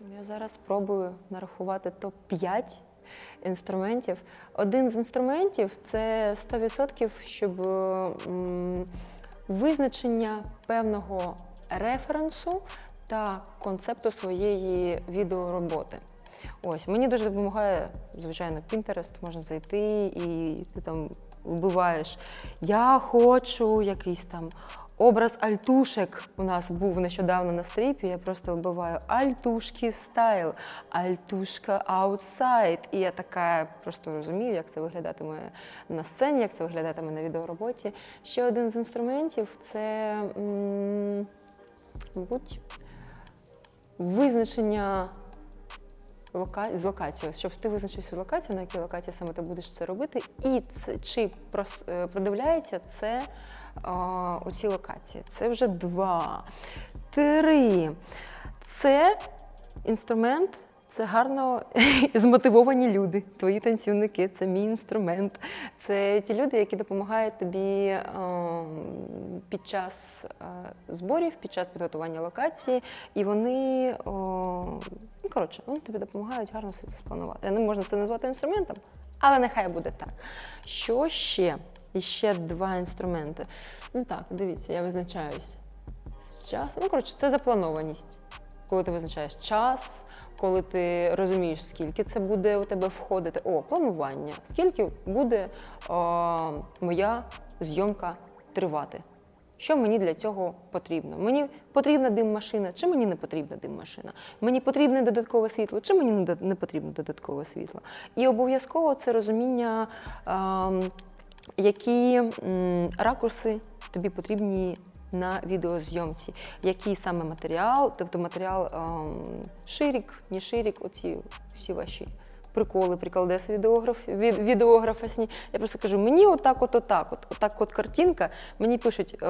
Я зараз спробую нарахувати топ-5 інструментів. Один з інструментів це 100%, щоб визначення певного референсу та концепту своєї відеороботи. Ось мені дуже допомагає, звичайно, Pinterest, можна зайти і ти там вбиваєш. Я хочу якийсь там образ альтушек. У нас був нещодавно на стріпі. Я просто вбиваю альтушки стайл, альтушка аутсайд. І я така просто розумію, як це виглядатиме на сцені, як це виглядатиме на відеороботі. Ще один з інструментів це, мабуть, визначення лока... з локацією, щоб ти визначився з локацією, на якій локації саме ти будеш це робити, і це, чи прос... е, продивляється це а, у цій локації. Це вже два. Три. Це інструмент. Це гарно змотивовані люди, твої танцівники, це мій інструмент. Це ті люди, які допомагають тобі е, під час е, зборів, під час підготування локації, і вони, ну, коротше, вони тобі допомагають гарно все це спланувати. Не можна це назвати інструментом, але нехай буде так. Що ще? І ще два інструменти. Ну так, дивіться, я визначаюсь з часом. Ну, коротше, це запланованість. Коли ти визначаєш час, коли ти розумієш, скільки це буде у тебе входити. О, планування. Скільки буде о, моя зйомка тривати? Що мені для цього потрібно? Мені потрібна дим-машина, чи мені не потрібна дим-машина? Мені потрібне додаткове світло, чи мені не до- не потрібно додаткове світло? І обов'язково це розуміння, які ракурси тобі потрібні на відеозйомці, який саме матеріал, тобто матеріал ем, ширік, не ширік, оці всі ваші приколи, приколдеси відеограф, від, відеографасні. Я просто кажу, мені отак, от, отак, от, отак от картинка, мені пишуть, е,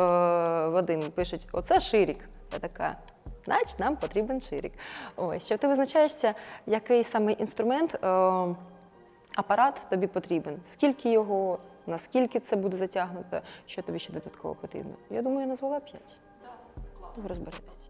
Вадим, пишуть, оце ширік. Я така. Значить, нам потрібен ширік. Ось, що ти визначаєшся, який саме інструмент, е, апарат тобі потрібен, скільки його, наскільки це буде затягнуто, що тобі ще додатково потрібно. Я думаю, я назвала п'ять. Ви розберетесь.